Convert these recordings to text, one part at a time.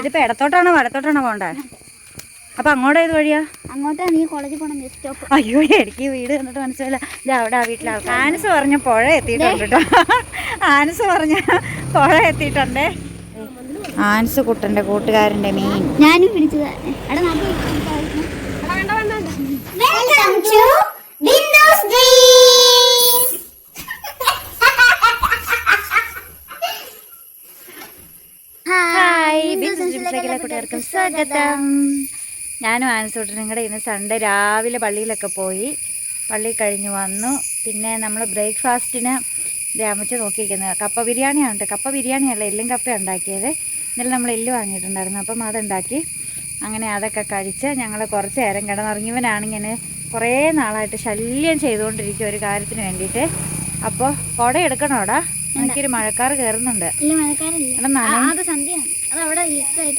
ഇതിപ്പോ ഇടത്തോട്ടാണോ വലത്തോട്ടാണോ പോണ്ടേ അപ്പൊ അങ്ങോട്ട് ഏത് വഴിയാ? അങ്ങോട്ടാണ് നീ കോളേജിൽ പോണം ബസ് സ്റ്റോപ്പ് അയ്യോ എനിക്ക് ഈ വീട് എന്നിട്ട് മനസ്സിലായില്ല. ഇത് അവിടെ ആ വീട്ടിലെ ആനസ് പറഞ്ഞ പുഴ എത്തിയിട്ടുണ്ട് കേട്ടോ. ആനസ് പറഞ്ഞ പുഴ എത്തിയിട്ടുണ്ടേ. ആനസ് കുട്ടന്റെ കൂട്ടുകാരന്റെ മീൻ. ഞാനും പിടിച്ചതാ എടാ ഹായ് കുട്ടികൾക്കും സ്വാഗതം. ഞാനും ആനസൂട്ടൻ നിങ്ങളുടെ ഇന്ന് സൺഡേ രാവിലെ പള്ളിയിലൊക്കെ പോയി. പള്ളി കഴിഞ്ഞ് വന്നു. പിന്നെ നമ്മൾ ബ്രേക്ക്ഫാസ്റ്റിന് രാമച്ച നോക്കിയിരിക്കുന്നത് കപ്പ ബിരിയാണിയാണ് കേട്ടോ കപ്പ ബിരിയാണിയല്ല എല്ലും കപ്പ ഉണ്ടാക്കിയത്. ഇന്നലെ നമ്മൾ എല്ല് വാങ്ങിയിട്ടുണ്ടായിരുന്നു. അപ്പം അതുണ്ടാക്കി. അങ്ങനെ അതൊക്കെ കഴിച്ച് ഞങ്ങൾ കുറച്ച് നേരം കിടന്നുറങ്ങിയവനാണിങ്ങനെ കുറേ നാളായിട്ട് ശല്യം ചെയ്തുകൊണ്ടിരിക്കുക ഒരു കാര്യത്തിന് വേണ്ടിയിട്ട്. അപ്പോൾ കുട എടുക്കണോടാ എനിക്കൊരു മഴക്കാർ കയറുന്നുണ്ട് ഇല്ല അത് സന്ധ്യയാണ്. അത് അവിടെ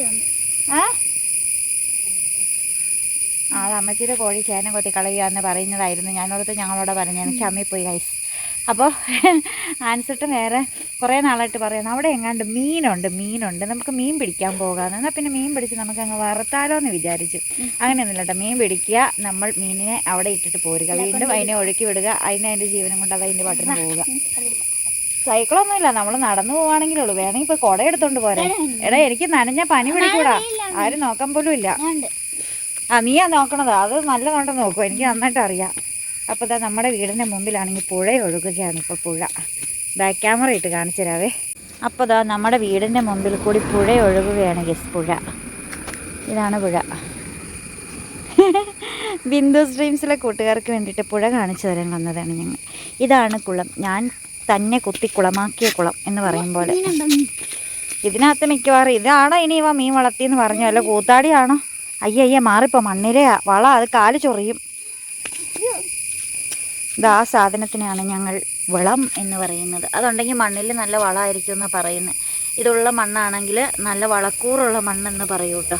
വന്നു. ആ? ആ അമ്മച്ചിയുടെ കോഴി ചേന കൊത്തി കളയുക എന്ന് പറയുന്നതായിരുന്നു. ഞാനോടത്ത് ഞങ്ങളോട് പറഞ്ഞു എനിക്ക് ചമ്മി പോയി കൈസ് അപ്പോൾ ആൻസർട്ട് നേരെ കുറേ നാളായിട്ട് പറയുന്നു. അവിടെ എങ്ങാണ്ട് മീനുണ്ട് മീനുണ്ട്. നമുക്ക് മീൻ പിടിക്കാൻ പോകാമെന്ന് എന്നാൽ പിന്നെ മീൻ പിടിച്ച് നമുക്ക് അങ്ങ് വറുത്താലോ എന്ന് വിചാരിച്ചു. അങ്ങനെയൊന്നുമില്ല കേട്ടോ. മീൻ പിടിക്കുക നമ്മൾ മീനിനെ അവിടെ ഇട്ടിട്ട് പോരുക. വീണ്ടും അതിനെ ഒഴുക്കി വിടുക. അതിനെ അതിന്റെ ജീവനം കൊണ്ട് അത് അതിന്റെ പാട്ടിന് പോവുക. സൈക്കിളൊന്നുമില്ല. നമ്മൾ നടന്നു പോവാണെങ്കിലേ ഉള്ളൂ. വേണമെങ്കിൽ ഇപ്പോൾ കുട എടുത്തോണ്ട് പോരെ. എടാ എനിക്ക് നനഞ്ഞ പനി പിടിക്കൂടാ. ആരും നോക്കാൻ പോലും ഇല്ല. ആ നീയാ നോക്കണത്. അത് നല്ല നോട്ടം നോക്കും. എനിക്ക് നന്നായിട്ട് അറിയാം. അപ്പോൾ ഇതാ നമ്മുടെ വീടിന്റെ മുമ്പിലാണെങ്കിൽ പുഴ ഒഴുകുകയാണ് ഇപ്പോൾ പുഴ. ബാക്ക് ക്യാമറ ഇട്ട് കാണിച്ചു തരാവേ. അപ്പോൾ ഇതാ നമ്മുടെ വീടിന്റെ മുമ്പിൽ കൂടി പുഴ ഒഴുകുകയാണ് ഗസ് പുഴ. ഇതാണ് പുഴ. ബിന്ദു സ്ട്രീംസിലെ കൂട്ടുകാർക്ക് വേണ്ടിയിട്ട് പുഴ കാണിച്ചു തരാൻ വന്നതാണ് ഞങ്ങൾ. ഇതാണ് കുളം. ഞാൻ തന്നെ കുത്തി കുളമാക്കിയ കുളം എന്ന് പറയും പോലെ? ഇതിനകത്ത് മിക്കവാറും ഇതാണോ ഇനി ഇവ മീൻ വളർത്തിയെന്ന് പറഞ്ഞു അല്ല കൂത്താടിയാണോ? അയ്യ അയ്യ മാറിപ്പോ മണ്ണിലെ വള അത് കാൽ ചൊറിയും. ഇത് ആ സാധനത്തിനാണ് ഞങ്ങൾ വളം എന്ന് പറയുന്നത്. അതുണ്ടെങ്കിൽ മണ്ണിൽ നല്ല വളമായിരിക്കും എന്ന് പറയുന്നത് ഇതുള്ള മണ്ണാണെങ്കിൽ നല്ല വളക്കൂറുള്ള മണ്ണെന്ന് പറയൂട്ടോ.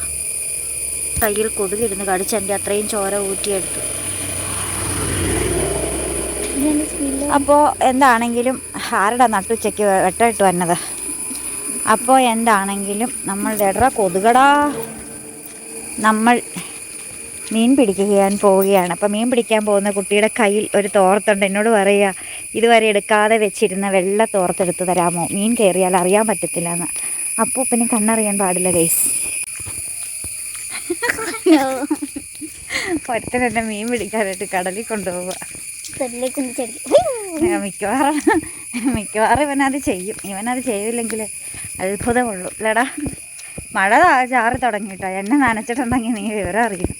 കയ്യിൽ കൊതുകിരുന്ന് കടിച്ച് എന്റെ അത്രയും ചോര ഊറ്റിയെടുത്തു. അപ്പോൾ എന്താണെങ്കിലും ആരുടെ നട്ടുച്ചയ്ക്ക് വെട്ടമിട്ട് വന്നത്? അപ്പോൾ എന്താണെങ്കിലും നമ്മൾ എടറ കൊതുകടാ. നമ്മൾ മീൻ പിടിക്കാൻ പോവുകയാണ്. അപ്പോൾ മീൻ പിടിക്കാൻ പോകുന്ന കുട്ടിയുടെ കയ്യിൽ ഒരു തോർത്തുണ്ട്. എന്നോട് പറയുക ഇതുവരെ എടുക്കാതെ വെച്ചിരുന്ന വെള്ള തോർത്തെടുത്ത് തരാമോ? മീൻ കയറിയാൽ അറിയാൻ പറ്റത്തില്ല എന്ന് അപ്പോൾ പിന്നെ കണ്ണറിയാൻ പാടില്ല ഗൈസ് ഒരുത്തൻ എന്നെ മീൻ പിടിക്കാനായിട്ട് കടലിൽ കൊണ്ടുപോവുക. ആ, മിക്കവാറും മിക്കവാറും ഇവനത് ചെയ്യും. ഇവനത് ചെയ്തില്ലെങ്കിൽ അത്ഭുതമുള്ളൂ. ഇല്ലടാ മഴ ചാറി തുടങ്ങിയിട്ടോ. എന്നെ നനച്ചിട്ടുണ്ടെങ്കിൽ നീ വിവരം അറിയും.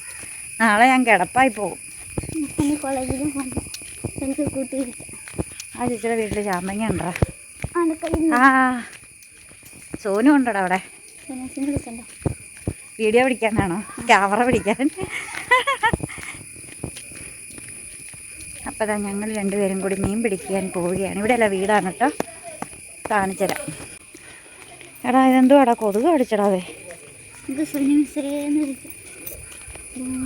നാളെ ഞാൻ കിടപ്പായി പോകും. കോളേജിലും പോകണം എനിക്ക് കൂട്ടിയിരിക്കാം ആ ചേച്ചിയുടെ വീട്ടിൽ ചാമ്പങ്ങ ഉണ്ടോ? ആ സോനു ഉണ്ടോടാ അവിടെ? വീഡിയോ പിടിക്കാനാണോ? ക്യാമറ പിടിക്കാൻ. അപ്പോൾ അതാ ഞങ്ങൾ രണ്ടുപേരും കൂടി മീൻ പിടിക്കാൻ പോവുകയാണ്. ഇവിടെ അല്ല വീടാണ് കേട്ടോ. കാണിച്ചുതരാം എടാ ഇതെന്തുവാടാ? കൊതുക് അടിച്ചടാവേ നമുക്ക് സുനി മിസ്രേന്ന് വിളിക്കാം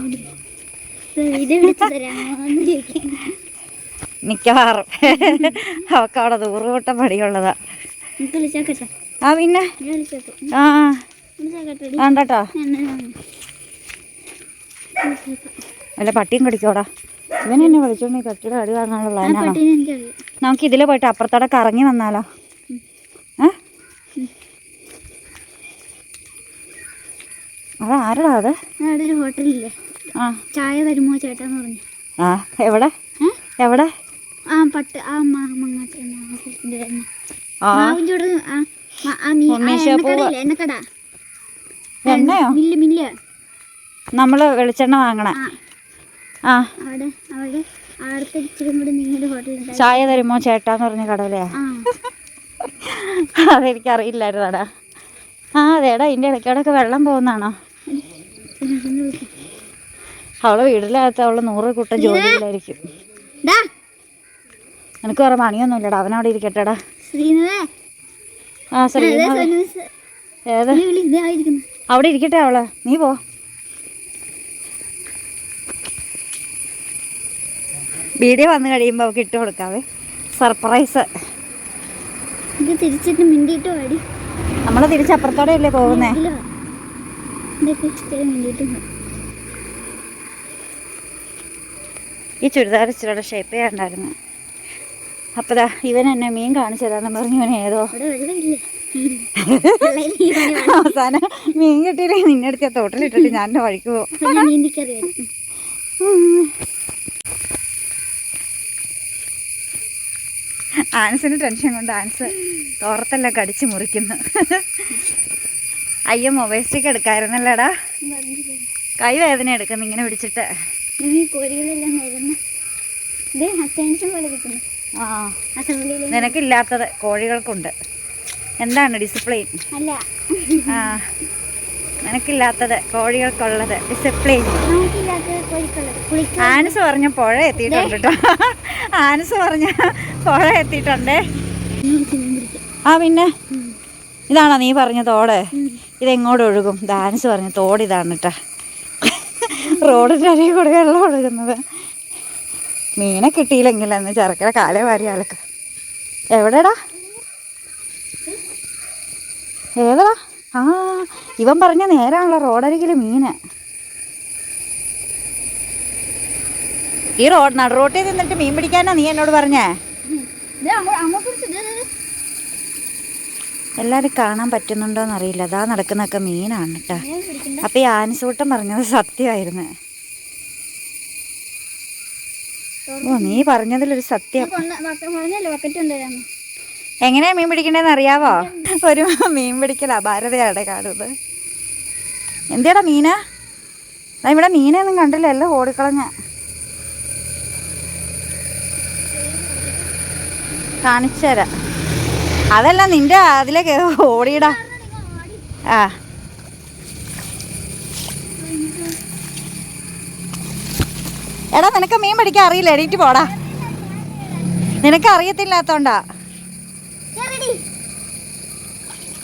ഓടി. ഇത് വിളിച്ചു തരാമോന്ന് ചോദിക്കാം മിക്കവാറും. അവക്ക് അവിടെ ദൂറുകൂട്ടം പടിയുള്ളതാ ആ പിന്നെ? ആ വേണ്ടട്ടോ. അല്ല പട്ടിയും കടിക്കോടാ? ഇവൻ എന്നെ വിളിച്ചോണ്ട് ഈ പട്ടിയുടെ അടി പ്ലാനാണോ എനിക്കറിയാം. നമുക്ക് ഇതിൽ പോയിട്ട് അപ്പുറത്തോടെ കറങ്ങി വന്നാലോ? അത് ആരടാ അത്? ആ, അവിടെ ഒരു ഹോട്ടലില്ലേ? ആ. ചായ തരുമോ ചേട്ടാന്ന് പറഞ്ഞു. ആ എവിടെ? എവിടെ? ആ പട്ട് ആ മങ്ങാട്ട് ആ. മാവിഞ്ചോട് ആ മ- ആ മീ- ആ ഉണ്ണീഷ എണ്ണക്കടയില്ലേ എണ്ണക്കട? എണ്ണയോ? Mill mill. നമ്മൾ വെളിച്ചെണ്ണ വാങ്ങണേ. ആ. ആ അവിടെ അവിടെ അവിടുത്തെ ഇച്ചിരി കൂടി നിങ്ങളുടെ ഹോട്ടലുണ്ടായി ചായ തരുമോ ചേട്ടാന്ന് പറഞ്ഞ കടവിലെയാ ആ. അതെനിക്കറിയില്ലായിരുന്നാടാ. ആ അതേടാ ഇതിന്റെ ഇടയ്ക്കടൊക്കെ വെള്ളം പോകുന്നതാണോ? അവൾ പിന്നെ അവളെ നൂറ് കൂട്ടം ജോലിയിലായിരിക്കും. ഡാ എനിക്ക് വേറെ പണിയൊന്നുമില്ലടാ അവനവിടെ ഇരിക്കട്ടെടാ. ആ ശരി ഏതാ അവിടെ ഇരിക്കട്ടെ അവൾ. നീ പോ. വീഡിയോ വന്നു കഴിയുമ്പോൾ അവൾക്ക് ഇട്ട് കൊടുക്കാവേ. സർപ്രൈസ്. ഇത് തിരിച്ചിട്ട് മിണ്ടിയിട്ട് പാടി നമ്മൾ തിരിച്ചപ്പുറത്തോടെ അല്ലേ പോകുന്നേ ഈ ചുരിദാർ ഇച്ചിരിയുടെ ഷേപ്പ് ചെയ്യാണ്ടായിരുന്നു. അപ്പോൾ ഇവൻ എന്നെ മീൻ കാണിച്ചു തരാമെന്ന് പറഞ്ഞു ഇവൻ ഏതോ അവസാനം മീൻ കിട്ടിയില്ലേ? നിന്നെ അടുത്ത് തോട്ടിലിട്ടിട്ട് ഞാൻ എന്റെ വഴിക്ക് പോകും അപ്പോൾ ഞാൻ നീന്തിക്കറിയാം ആൻസിന് ടെൻഷൻ കൊണ്ട് ആൻസ് തോറത്തെല്ലാം കടിച്ച് മുറിക്കുന്നു. അയ്യോ മൊബൈൽ സ്റ്റിക്ക് എടുക്കായിരുന്നല്ലേടാ? കൈ വേദന എടുക്കുന്നു ഇങ്ങനെ പിടിച്ചിട്ട്. നിനക്കില്ലാത്തത് കോഴികൾക്കുണ്ട്. എന്താണ് ഡിസിപ്ലിൻ? അല്ല. ആ നിനക്കില്ലാത്തത് കോഴികൾക്കുള്ളത് ഡിസിപ്ലിൻ. ആനസ് പറഞ്ഞ പുഴ എത്തിയിട്ടുണ്ട് കേട്ടോ. ആനസ് പറഞ്ഞ പുഴ എത്തിയിട്ടുണ്ടേ. ആ പിന്നെ? ഇതാണോ നീ പറഞ്ഞ തോട്? ഇതെങ്ങോട്ട് ഒഴുകും? ഡാൻസ് പറഞ്ഞ തോട് ഇതാണ് കേട്ടോ റോഡിന്റെ അടിയിൽ കൂടെ വെള്ളം ഒഴുകുന്നത്. മീനെ കിട്ടിയില്ലെങ്കിൽ എന്ന് ചെറുക്കര കാലേ വാരി ആൾക്ക് എവിടെടാ? ഏതാ? ആ ഇവൻ പറഞ്ഞ നേരാണല്ലോ റോഡരികിൽ മീന്. ഈ റോഡ് നടുറോട്ടിൽ നിന്നിട്ട് മീൻ പിടിക്കാനാ നീ എന്നോട് പറഞ്ഞേ? എല്ലാവരും കാണാൻ പറ്റുന്നുണ്ടോന്ന് അറിയില്ല അതാ നടക്കുന്നൊക്കെ മീനാണ് കേട്ടോ അപ്പൊ ഈ ആനസൂട്ടം പറഞ്ഞത് സത്യമായിരുന്നു. ഓ നീ പറഞ്ഞതിലൊരു സത്യം. എങ്ങനെയാ മീൻ പിടിക്കണ്ടേന്ന് അറിയാവോ? ഒരു മീൻ പിടിക്കലാ ഭാരതയുടെ കാണുന്നത്. എന്തിയാടാ മീന? ഇവിടെ മീനൊന്നും കണ്ടില്ല എല്ലാം ഓടിക്കളഞ്ഞ കാണിച്ചു തരാം അതല്ല നിന്റെ അതിലേക്ക് ഓടിയിടാ. ആ. എടാ നിനക്ക് മീൻ പിടിക്കാൻ അറിയില്ല. എണീറ്റ് പോടാ. നിനക്ക് അറിയത്തില്ലാത്തോണ്ടാ.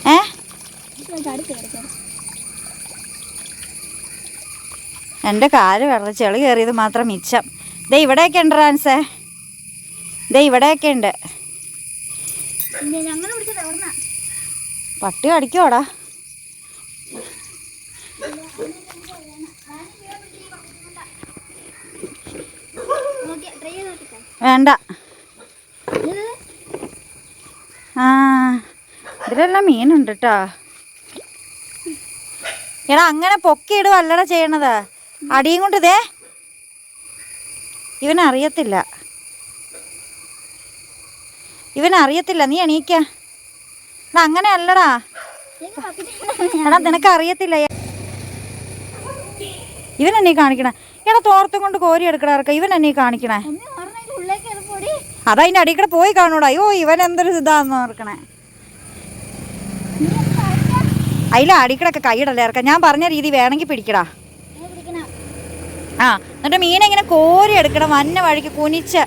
ഏ? എന്റെ കാൽ വെള്ളം ചെളി കയറിയത് മാത്രം മിച്ചം. ദേ ഇവിടെയൊക്കെ ഉണ്ട് റാൻസേ. ദേ ഇവിടെയൊക്കെ ഉണ്ട്. പട്ടി കടിക്കോടാ വേണ്ട. ആ ഇതിലെല്ലാം മീനുണ്ട് കേട്ടോ എടാ അങ്ങനെ പൊക്കിയിടുവല്ലട ചെയ്യണത്. അടിയും കൊണ്ട് ഇതേ ഇവനറിയത്തില്ല. ഇവനറിയത്തില്ല നീ എണീക്ക. എടാ അങ്ങനെ അല്ലടാ. എടാ നിനക്ക് അറിയത്തില്ല ഇവൻ എന്നെ കാണിക്കണേ. എടാ തോർത്തും കൊണ്ട് കോരി എടുക്കണ ഇവൻ എന്നെ കാണിക്കണേ. അതാ ഇറപ്പോടി അടിക്കടെ പോയി കാണൂടാ. അയ്യോ ഇവൻ എന്തൊരു ഇതാന്ന് ഓർക്കണേ. അതിലെ അടിക്കടൊക്കെ കൈയിടല്ലേ ഇറക്കാം ഞാൻ പറഞ്ഞ രീതി വേണമെങ്കിൽ പിടിക്കടാ. ആ എന്നിട്ട് മീൻ ഇങ്ങനെ കോരി എടുക്കണം. വന്ന വഴിക്ക് കുനിച്ച്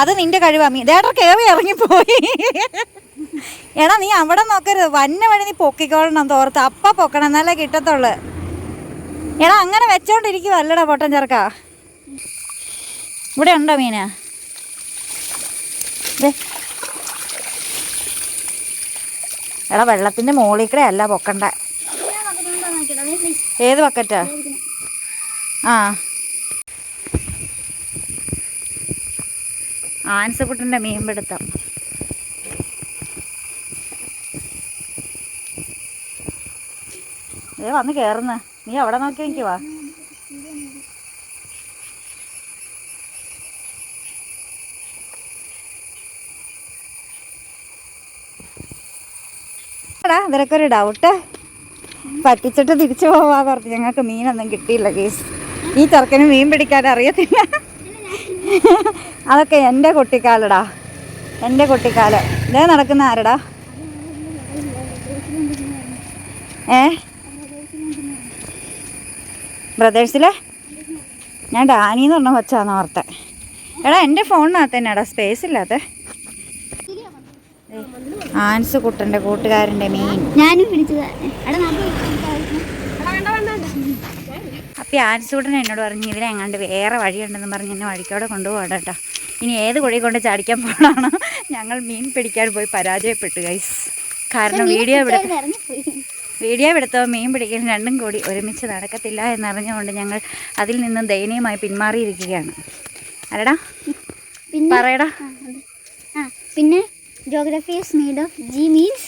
അത് നിന്റെ കഴിവാ. മീ ദേട്ടർ കയറി ഇറങ്ങിപ്പോയി. എടാ നീ അവിടെ നോക്കരുത്. വന്ന വഴി നീ പൊക്കിക്കോളണം തോർത്ത്. അപ്പ പൊക്കണം എന്നാലേ കിട്ടത്തുള്ളു. എടാ അങ്ങനെ വെച്ചോണ്ടിരിക്കും അല്ലടാ പൊട്ടൻ ചെറുക്ക. ഇവിടെ ഉണ്ടോ മീന. എടാ വെള്ളത്തിന്റെ മുകളിൽ കൂടെ അല്ല പൊക്കണ്ട. ബക്കറ്റ് ഏത് പക്കറ്റാ ആ. ആൻസക്കുട്ടന്റെ മീൻപിടുത്തം. ഏ വന്ന് കയറുന്ന നീ അവിടെ നോക്കി എനിക്ക് വാ. ഇവരൊക്കെ ഒരു ഡൗട്ട് പറ്റിച്ചിട്ട് തിരിച്ചു പോവാ പറഞ്ഞു. ഞങ്ങൾക്ക് മീനൊന്നും കിട്ടിയില്ല കേസ് ഈ ചെറുക്കന് മീൻ പിടിക്കാൻ അറിയത്തില്ല. അതൊക്കെ എന്റെ കുട്ടിക്കാലടാ. എന്റെ കുട്ടിക്കാലം. ഇതേ നടക്കുന്ന ആരടാ? ഏ? ബ്രദേഴ്സിലെ? ഞാൻ ഡാനി എന്ന് പറഞ്ഞ വച്ചാന്ന് ഓർത്തെ. എടാ എന്റെ ഫോണിനകത്ത് തന്നെയാടാ. സ്പേസ് ഇല്ലാത്ത. ആൻസ് കുട്ടന്റെ കൂട്ടുകാരന്റെ മീൻ. ഞാനും അപ്പം ആൻസ് കുട്ടൻ എന്നോട് പറഞ്ഞു ഇതിനെങ്ങാണ്ട് വേറെ വഴിയുണ്ടെന്ന് പറഞ്ഞ് എന്നെ വഴിക്കോടെ കൊണ്ടുപോകണം കേട്ടോ ഇനി ഏത് കുഴി കൊണ്ട് ചാടിക്കാൻ പോകണമാണ് ഞങ്ങൾ മീൻ പിടിക്കാൻ പോയി പരാജയപ്പെട്ടു ഗൈസ് കാരണം വീഡിയോ ഇവിടെ വീഡിയോ എടുത്തോ മീൻ പിടിക്കലും രണ്ടും കൂടി ഒരുമിച്ച് നടക്കത്തില്ല എന്നറിഞ്ഞുകൊണ്ട് ഞങ്ങൾ അതിൽ നിന്നും ദയനീയമായി പിന്മാറിയിരിക്കുകയാണ്. അരടാ പിന്നെ പറയടാ. ആ, പിന്നെ geography mead made of G means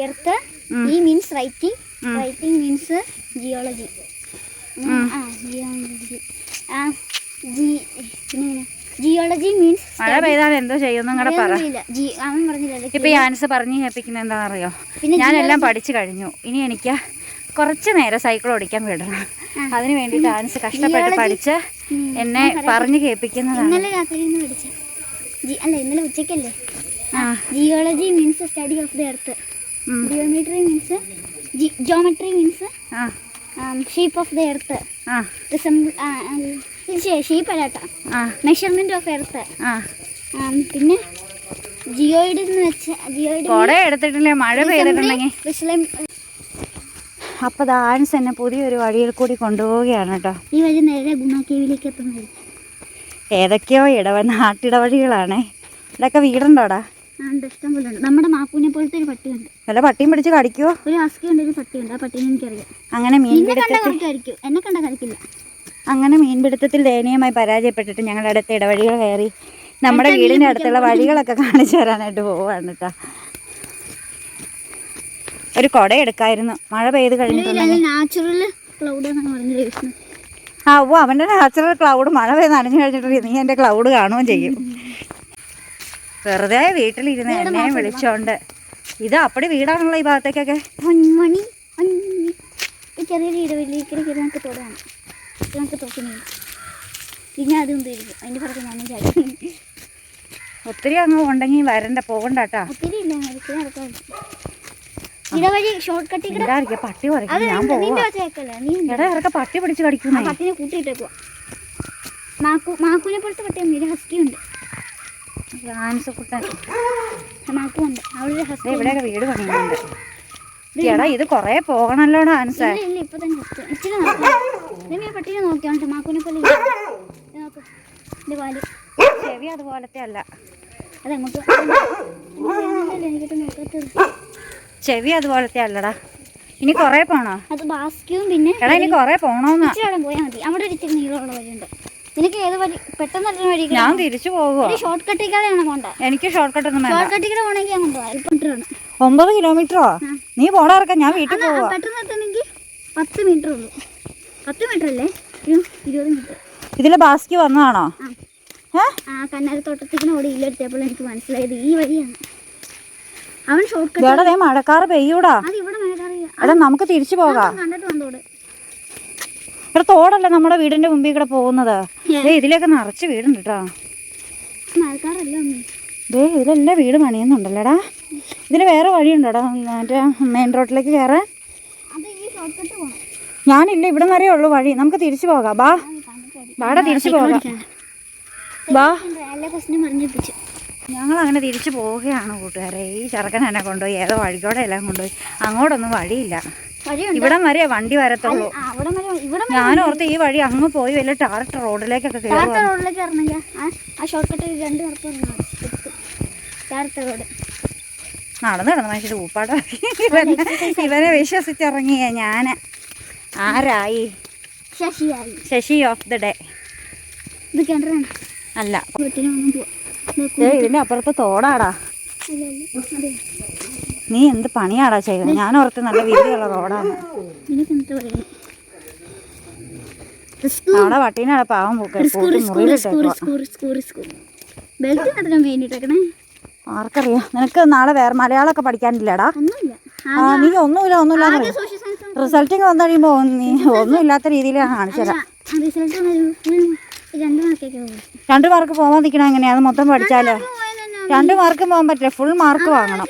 earth ഈ means writing writing means geology ആ ജിയോളജി ആ ജി പിന്നെ. ജിയോളജി മീൻസ് മഴ പെയ്താൽ എന്തോ ചെയ്യുമെന്ന് നിങ്ങളുടെ പറ. പറഞ്ഞില്ല ഇപ്പൊ ഈ ആൻസ് പറഞ്ഞ് കേൾപ്പിക്കുന്നത് എന്താണെന്നറിയോ? പിന്നെ ഞാനെല്ലാം പഠിച്ചു കഴിഞ്ഞു. ഇനി എനിക്ക് കുറച്ച് നേരം സൈക്കിൾ ഓടിക്കാൻ വിടണം. അതിന് വേണ്ടിയിട്ട് ആൻസ് കഷ്ടപ്പെട്ട് പഠിച്ച് എന്നെ പറഞ്ഞു കേൾപ്പിക്കുന്നതാണ്. ഇന്നലെ രാത്രി നിന്ന് പഠിച്ച ജി അല്ല ഇന്നലെ ഉച്ചയ്ക്കല്ലേ? Geology means study of the earth. Geometry means geometry means shape of the earth ആ. ഷേപ്പ് അല്ല കേട്ടോ മെഷർമെന്റ് ഓഫ് എർത്ത് പിന്നെ ജിയോയിഡ് എന്ന് വെച്ചാൽ ജിയോയിഡ് കുറെ എടുത്തിട്ടില്ലേ? മഴ പെയ്തിട്ടുണ്ടെങ്കിൽ. അപ്പോൾ ആൻസ് എന്നെ പുതിയൊരു വഴിയിൽ കൂടി കൊണ്ടുപോവുകയാണ് കേട്ടോ. ഈ വഴി നേരെ ഗുണാക്കേവിലേക്ക് കേവിലേക്ക് എത്തുന്നത് ഏതൊക്കെയോ ഇടവ നാട്ടിടവഴികളാണേ. ഇതൊക്കെ വീടുണ്ടോടാ? നമ്മുടെ മാപ്പൂനെ പോലത്തെ ഒരു പട്ടിയുണ്ട്. വല്ല പട്ടിയും പിടിച്ച് കടിക്കുവോ? ഒരു ഹസ്കി ഉണ്ട് ഒരു പട്ടിയുണ്ട്. ആ പട്ടീനെ എനിക്കറിയാം. അങ്ങനെ മീൻ എന്നെ കണ്ട കളിക്കില്ല അങ്ങനെ മീൻപിടുത്തത്തിൽ ദയനീയമായി പരാജയപ്പെട്ടിട്ട് ഞങ്ങളുടെ അടുത്ത് ഇടവഴികൾ കയറി നമ്മുടെ വീടിന്റെ അടുത്തുള്ള വഴികളൊക്കെ കാണിച്ചു തരാനായിട്ട് പോവാണ് കേട്ടോ ഒരു കുട എടുക്കായിരുന്നു മഴ പെയ്ത് കഴിഞ്ഞിട്ടുണ്ടെങ്കിൽ ആ ഓ അവന്റെ നാച്ചുറൽ ക്ലൗഡ് മഴ പെയ്ത് നനഞ്ഞു കഴിഞ്ഞിട്ടുണ്ടെങ്കിൽ നീ എന്റെ ക്ലൗഡ് കാണുകയും ചെയ്യും. വെറുതെ വീട്ടിലിരുന്ന് എന്നെ വിളിച്ചോണ്ട്. ഇത് അപ്പടി വീടാണല്ലോ ഈ ഭാഗത്തേക്കൊക്കെ? പൊന്മണി വീട് വലിയ ചെറിയൊരു ഇടവെള്ളിക്കര കയറി നമുക്ക് തൊടാണ് നമുക്ക് തോക്കുന്നു പിന്നെ അതും തരും അതിന്റെ പുറത്ത് ഞാനും ചാടും ഒത്തിരി അങ്ങ് ഉണ്ടെങ്കിൽ വരണ്ട പോകണ്ട കേട്ടാ ഒത്തിരി ഇടവഴി ഷോർട്ട് കട്ടി പട്ടി കുറയ്ക്കും ഞാൻ പോവാ. ഇറക്ക പട്ടി പിടിച്ച് കടിക്കുന്നു. പട്ടിനെ കൂട്ടിയിട്ടേക്കുവാ മാക്കു മാക്കുവിനെ പോലത്തെ പട്ടിയുണ്ട് ഒരു ഹസ്കി ഇവിടെയൊക്കെ വീട് പണിയുന്നുണ്ട്. എടാ ഇത് കൊറേ പോകണല്ലോടാ ആൻസേ ഇല്ല ഇപ്പൊ തന്നെ ഇച്ചിരി പട്ടിനെ നോക്കിയാണ്ട് മാക്കുവിനെ പോലെ നോക്ക് ഇത് പാൽ ചെവി അതുപോലത്തെ അല്ല. അത് അങ്ങോട്ട് എനിക്കിട്ട് നോക്കാത്തത് ചെവി അതുപോലത്തെ അല്ലടാ. ഇനി കൊറേ പോണോ? അത് ബാസ്ക്യൂം പിന്നെ എടാ ഇനി കൊറേ പോണോന്ന്. പോയാൽ മതി. അവിടെ ഒരു ഇച്ചിരി നീളമുള്ള വഴിയുണ്ട്. നിനക്ക് ഏത് വഴി? പെട്ടെന്ന് വഴി ഞാൻ തിരിച്ചു പോകുവോ ഷോർട്ട് കട്ടിക്കാതെയാണ് പോണ്ട? എനിക്ക് ഷോർട്ട് കട്ട് ഒന്നും ഷോർട്ട് കട്ടിക്കൂടെ പോണെങ്കിൽ അങ്ങോട്ട് പോകാം എളുപ്പമാണ് ഒമ്പത് കിലോമീറ്ററോ നീ പോടാറക്ക ഞാൻ വീട്ടിൽ പോവാ പെട്ടെന്ന് എത്തണമെങ്കിൽ പത്ത് മീറ്റർ ഉള്ളൂ. പത്ത് മീറ്റർ അല്ലേ ഇരുപത് മീറ്റർ ഇതിൽ ബാസ്കി വന്നതാണോ? ആ. കന്നാരത്തോട്ടത്തേക്കിന് ഓടി ഇല്ലെടുത്തപ്പോൾ എനിക്ക് മനസ്സിലായത് ഈ വഴിയാണ്. അവൻ ഷോർട്ട് മഴക്കാറ് പെയ്യൂടാ. എടാ നമുക്ക് തിരിച്ചു പോകാം. ഇവിടെ തോടല്ല നമ്മുടെ വീടിന്റെ മുമ്പിൽ കൂടെ പോകുന്നത്? ഇതിലേക്ക് നിറച്ച് വീടുണ്ട് കേട്ടോ ദേ ഇതിലെല്ലാം വീട് പണിയുന്നുണ്ടല്ലേടാ ഇതിന് വേറെ വഴിയുണ്ടോടാ? മറ്റേ മെയിൻ റോഡിലേക്ക് കയറാൻ ഞാനില്ല ഇവിടെ വരെ ഉള്ളു വഴി. നമുക്ക് തിരിച്ചു പോകാം. ബാ. ബാടാ തിരിച്ചു പോകാം. ബാ. ഞങ്ങൾ അങ്ങനെ തിരിച്ചു പോവുകയാണ് കൂട്ടുകാരെ. ഈ ചെറുക്കൻ എന്നെ കൊണ്ടുപോയി ഏതോ വഴിക്കോടെ എല്ലാം കൊണ്ടുപോയി. അങ്ങോട്ടൊന്നും വഴിയില്ല. ഇവിടം വരെ വണ്ടി വരത്തുള്ളൂ. ഞാൻ ഓർത്ത് ഈ വഴി അങ്ങ് പോയി വല്ല ടാറിട്ട് റോഡിലേക്കൊക്കെ നടന്ന് കിടന്ന് മനുഷ്യർ ഊപ്പാടാക്കി. ഇവനെ ഇവനെ വിശ്വസിച്ചിറങ്ങിയ ഞാൻ ആരായി? ശശിയായി. ശശി ഓഫ് ദ ഡേ ഇത് കിണറാണ്. അല്ല. ഇതിന്റെ അപ്പുറത്ത് തോടാടാ. നീ എന്ത് പണിയാടാ ചെയ്യുന്നത് ഞാൻ ഓർത്ത് നല്ല വീതിയുള്ള റോഡാണ്. അവിടെ വട്ടീനാടാ പാവം പൂക്ക കൂട്ടി മുറിയിലിട്ടേക്കുവാ ബെൽറ്റ് മാത്രം വേണ്ടിട്ടേക്കണേ ആർക്കറിയാം. നിനക്ക് നാളെ വേറെ മലയാളമൊക്കെ പഠിക്കാനില്ലടാ? ഒന്നുമില്ല. ആ നീ ഒന്നുമില്ല ഒന്നുമില്ല റിസൾട്ടിങ് വന്നു കഴിയുമ്പോ നീ ഒന്നുമില്ലാത്ത രീതിയിൽ കാണിച്ചതാ. കാണിച്ചു തരാം റിസൾട്ട് രണ്ട് രണ്ട് മാർക്ക് പോവാൻ നിൽക്കണം എങ്ങനെയാ? അത് മൊത്തം പഠിച്ചാലോ? രണ്ട് മാർക്കും പോവാൻ പറ്റില്ല. ഫുൾ മാർക്ക് വാങ്ങണം.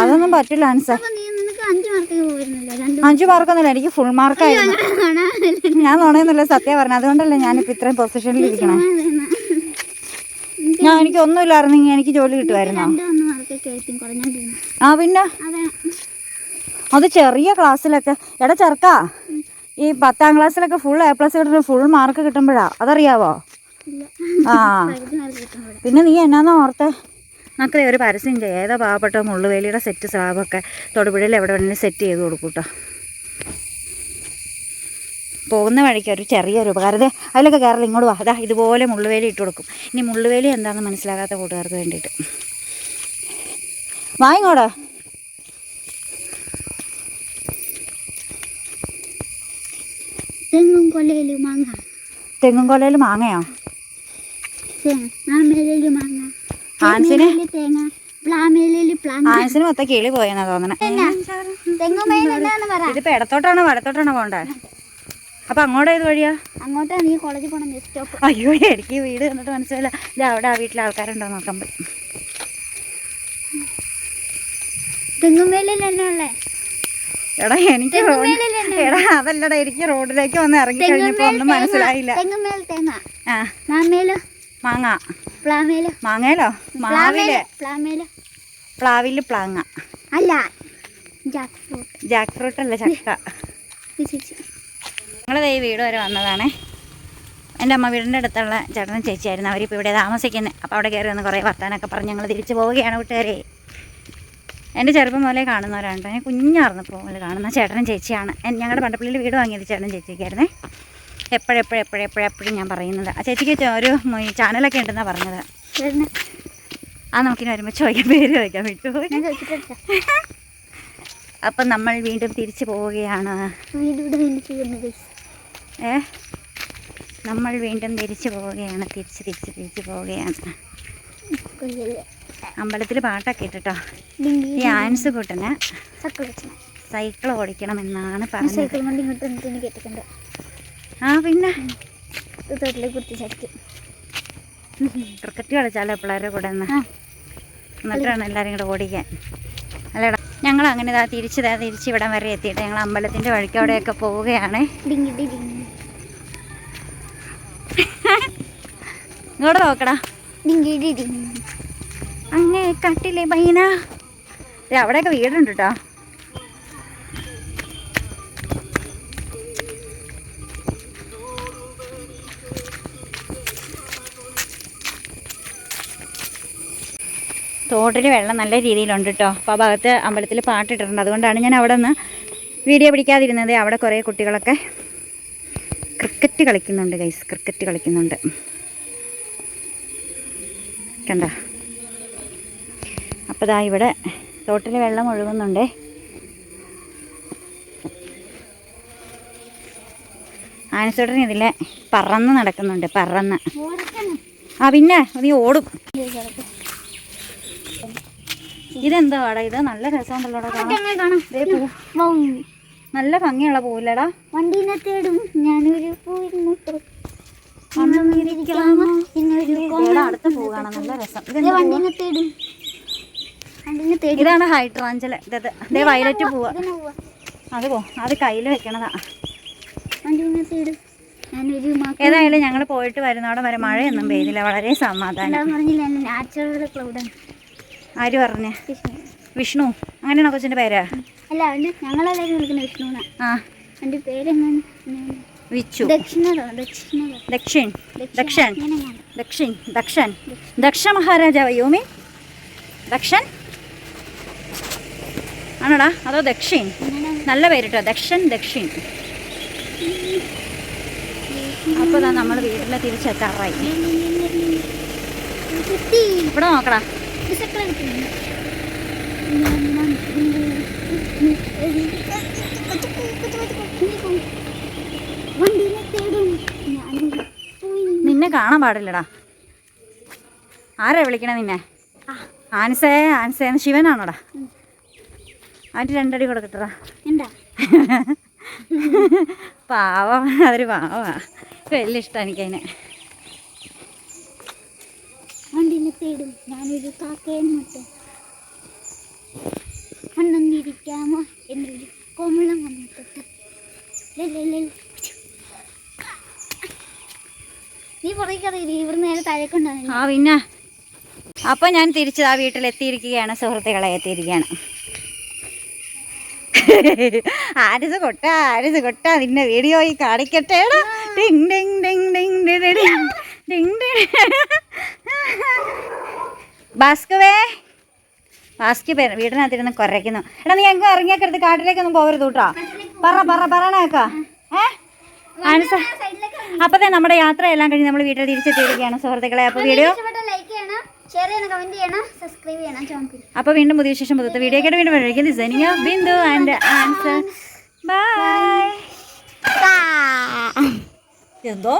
അതൊന്നും പറ്റില്ല ആൻസർ അഞ്ചു മാർക്കൊന്നുമില്ല എനിക്ക് ഫുൾ മാർക്കായിരുന്നു ഞാൻ നുണയൊന്നുമില്ല സത്യം പറഞ്ഞു. അതുകൊണ്ടല്ലേ ഞാനിപ്പോൾ ഇത്രയും പൊസിഷനിൽ ഇരിക്കണേ. ഞാൻ എനിക്ക് ഒന്നുമില്ലായിരുന്നെങ്കിൽ എനിക്ക് ജോലി കിട്ടുമായിരുന്നോ? ആ പിന്നെ? അതെ. ചെറിയ ക്ലാസ്സിലൊക്കെ. എടാ ചെറുക്കാ. ഈ പത്താം ക്ലാസ്സിലൊക്കെ ഫുൾ എ പ്ലസ് കിട്ടുന്ന ഫുൾ മാർക്ക് കിട്ടുമ്പോഴാ. അതറിയാവോ? ആ. പിന്നെ നീ എന്നാന്ന് ഓർത്തെ? മക്കളെ ഒരു പരസ്യം ചെയ്യാം. ഏതാ പാവപ്പെട്ട മുള്ളുവേലിയുടെ സെറ്റ് സ്ലാബൊക്കെ തൊടുപുഴയിൽ എവിടെ വേണമെങ്കിലും സെറ്റ് ചെയ്ത് കൊടുക്കൂട്ടോ കേട്ടോ പോകുന്ന വഴിക്ക് ഒരു ചെറിയൊരു ഉപകാരം. അതിലൊക്കെ കയറില്ല ഇങ്ങോട്ട് വാ. അതാ ഇതുപോലെ മുള്ളുവേലി ഇട്ട് കൊടുക്കും. ഇനി മുള്ളുവേലി എന്താണെന്ന് മനസ്സിലാകാത്ത കൂട്ടുകാർക്ക് വേണ്ടിയിട്ട്. വാ ഇങ്ങോട്ട് തെങ്ങും കൊല്ലയിൽ മാങ്ങ. തെങ്ങും കൊലയിൽ മാങ്ങയോ? ആൻസിന്? ആൻസിന് മൊത്തം കിളി പോയെന്നാ തോന്നണേ. ഇതിപ്പോ ഇടത്തോട്ടാണോ വടത്തോട്ടാണോ പോണ്ടേ അപ്പൊ അങ്ങോട്ട് ഏത് വഴിയാ? അങ്ങോട്ടാ നീ കോളേജിൽ പോണം സ്റ്റോപ്പ്. അയ്യോ എനിക്ക് വീട് കണ്ടിട്ട് മനസ്സിലായില്ല. ഇത് അവിടെ ആ വീട്ടിലെ ആൾക്കാരുണ്ടോ നോക്കാൻ പോയി. തെങ്ങുമേലിൽ തന്നെ എടാ എനിക്ക് റോഡ് എടാ അതല്ലടാ എനിക്ക് റോഡിലേക്ക് വന്ന് ഇറങ്ങി കഴിഞ്ഞപ്പോ ഒന്നും മനസ്സിലായില്ല. തെങ്ങുമേൽ തേങ്ങ. ആ. മാമേൽ? മാങ്ങ. പ്ലാമേൽ? മാങ്ങയിലോ മാവിൽ. പ്ലാമേൽ? പ്ലാവിൽ പ്ലാങ്ങ. അല്ല ജാക്ക് ഫ്രൂട്ട് ജാക്ക് ഫ്രൂട്ട് അല്ല ചക്ക ഞങ്ങൾ ഈ വീട് വരെ വന്നതാണേ. എന്റെ അമ്മ വീടിന്റെ അടുത്തുള്ള ചേട്ടനും ചേച്ചിയായിരുന്നു. അവരിപ്പോൾ ഇവിടെ താമസിക്കുന്നത് അപ്പോൾ അവിടെ കയറി വന്ന് കുറേ വർത്താനൊക്കെ പറഞ്ഞ് ഞങ്ങൾ തിരിച്ചു പോവുകയാണ് കൂട്ടുകാരെ. എന്റെ ചെറുപ്പം മുതലേ കാണുന്നവരാണ് കേട്ടോ. ഞാൻ കുഞ്ഞാർന്നപ്പോൾ മുതൽ കാണുന്ന ചേട്ടനും ചേച്ചിയാണ്. ഞങ്ങളുടെ പണ്ടപ്പള്ളിയിൽ വീട് വാങ്ങിയത് ചേട്ടനും ചേച്ചിക്കായിരുന്നേ. എപ്പോഴെപ്പോഴെപ്പോഴെപ്പോഴെപ്പോഴും എപ്പോഴും എപ്പോഴും എപ്പോഴും ഞാൻ പറയുന്നത്. ആ ചേച്ചിക്ക് ഒരു ചാനലൊക്കെ ഉണ്ടെന്നാണ് പറഞ്ഞത്. ആ നമുക്കിനി വരുമ്പോൾ ചോദിക്കാൻ പേര് ചോദിക്കാൻ വിട്ടു. അപ്പം നമ്മൾ വീണ്ടും തിരിച്ചു പോവുകയാണ്. ഏ? നമ്മൾ വീണ്ടും തിരിച്ചു പോവുകയാണ്. തിരിച്ച് തിരിച്ച് തിരിച്ച് പോവുകയാണ്. അമ്പലത്തിൽ പാട്ടൊക്കെ ഇട്ടോ ഈ ആൻസ് കൂട്ടന് സൈക്കിൾ ഓടിക്കണം എന്നാണ് പറഞ്ഞത്. ആ പിന്നെ? ക്രിക്കറ്റ് കളിച്ചാലോ പിള്ളേരുടെ കൂടെ നിന്ന് എന്നിട്ടാണ് എല്ലാവരും കൂടെ ഓടിക്കാൻ. അല്ലടാ ഞങ്ങൾ അങ്ങനെ ഇതാ തിരിച്ച് ഇതാ തിരിച്ച് ഇവിടം വരെ എത്തിയിട്ട് ഞങ്ങൾ അമ്പലത്തിന്റെ വഴിക്കവിടെയൊക്കെ പോവുകയാണ്. ഇങ്ങോട്ട് നോക്കടാ. അങ്ങേ കട്ടില്ലേ ബൈന. അവിടെയൊക്കെ വീടുണ്ട് കേട്ടോ തോട്ടിൽ വെള്ളം നല്ല രീതിയിലുണ്ട് കേട്ടോ അപ്പോൾ ആ ഭാഗത്ത് അമ്പലത്തിൽ പാട്ടിട്ടിട്ടുണ്ട്. അതുകൊണ്ടാണ് ഞാൻ അവിടെ നിന്ന് വീഡിയോ പിടിക്കാതിരുന്നത്. അവിടെ കുറേ കുട്ടികളൊക്കെ ക്രിക്കറ്റ് കളിക്കുന്നുണ്ട് ഗൈസ് ക്രിക്കറ്റ് കളിക്കുന്നുണ്ട്. കണ്ട? അപ്പോൾ ഇവിടെ തോട്ടിൽ വെള്ളം ഒഴുകുന്നുണ്ടേ. ആനച്ചേട്ടൻ ഇതിലെ പറന്ന് നടക്കുന്നുണ്ട് പറന്ന്. ആ പിന്നെ നീ ഓടും. ഇതെന്താ വാടാ? ഇത് നല്ല രസമുണ്ടല്ലോടാ കാണാം. നല്ല ഭംഗിയുള്ള പൂവില്ലടാ. വണ്ടീനെ തേടും. ഞാനൊരു ഇവിടെ അടുത്ത പൂ കാണാം. നല്ല രസം. വണ്ടീനെ തേടും. ഇതാണ് ഹൈഡ്രാഞ്ചൽ ഇതത് ദേ വയലറ്റ് പൂവ്. അത് പോ. അത് കയ്യിൽ വെക്കണതാ. ഏതായാലും ഞങ്ങൾ പോയിട്ട് വരുന്നവിടെ വരെ മഴയൊന്നും പെയ്തില്ല. വളരെ സമാധാനം. ആര് പറഞ്ഞേ? വിഷ്ണു. അങ്ങനെയാണോ കൊച്ചിന്റെ പേര്? അല്ല ദക്ഷൻ ഞങ്ങളെല്ലാവരും വിളിക്കുന്ന വിഷ്ണുവിനാ ആ. എന്റെ പേരെങ്ങനെ വിച്ചു. ദക്ഷിൺ. ദക്ഷൻ ദക്ഷിൺ. ദക്ഷൻ ദക്ഷ മഹാരാജാവ് യോമി. ദക്ഷൻ ആണോടാ അതോ ദക്ഷിൺ നല്ല പേരിട്ടോ ദക്ഷൻ ദക്ഷിൺ അപ്പോൾ നമ്മൾ വീട്ടിൽ തിരിച്ചെത്താറായി. കുത്തി ഇവിടെ നോക്കടാ. നിന്നെ കാണാൻ പാടില്ലടാ. ആരാ വിളിക്കണേ നിന്നെ? ആൻസേ ആൻസേ ശിവനാണോടാ? അവന്റെ രണ്ടടി കൊടുക്കട്ടടാ. എന്താ? പാവം അതൊരു പാവാ. വലിയ ഇഷ്ടം എനിക്കതിനെ. വണ്ടീനെ തേടും. ഞാനൊരു കാക്കയെ മുട്ടും കണ്ണൊന്നിരിക്കാമോ എന്നൊരു കോമളം വന്നിട്ട് ലല്ലല്ലൽ. നീ ഇവിടുന്ന് നേരെ താഴേക്കുണ്ടാവും ആ പിന്നെ. അപ്പോൾ ഞാൻ തിരിച്ചു ആ വീട്ടിലെത്തിയിരിക്കുകയാണ്. സുഹൃത്തുക്കളെ എത്തിയിരിക്കുകയാണ്. ആരിസ് കൊട്ട ആരിസ് കൊട്ട നിന്നെ വീഡിയോയിൽ കാണിക്കട്ടെ. ഡിങ് ഡിങ് ഡിങ് ഡിങ് ഡിങ് ഡിങ് ഡിങ് ഭാസ്കവേ ഭാസ്കി വീടിനകത്തിരുന്ന് കുറയ്ക്കുന്നു എടാ നീ എങ്ങും കാട്ടിലേക്ക് ഒന്നും പോകരുത് കേട്ടോ. പറ പറ പറയണേക്കാ ഏസ അപ്പൊ നമ്മുടെ യാത്ര എല്ലാം കഴിഞ്ഞ് നമ്മൾ വീട്ടിൽ തിരിച്ചെത്തിയിരിക്കുകയാണ് സുഹൃത്തുക്കളെ. അപ്പോൾ വീഡിയോ ഷെയർ ചെയ്യണം കമന്റ് ചെയ്യണം സബ്സ്ക്രൈബ് ചെയ്യണം ചോദിക്കും അപ്പോൾ വീണ്ടും പുതിയ വിശേഷം പുതുത്ത വീഡിയോ കേട്ട് വീണ്ടും വഴിക്കും ദിസനിയ ബിന്ദു ആൻഡ് ആൻസർ ബൈ എന്തോ?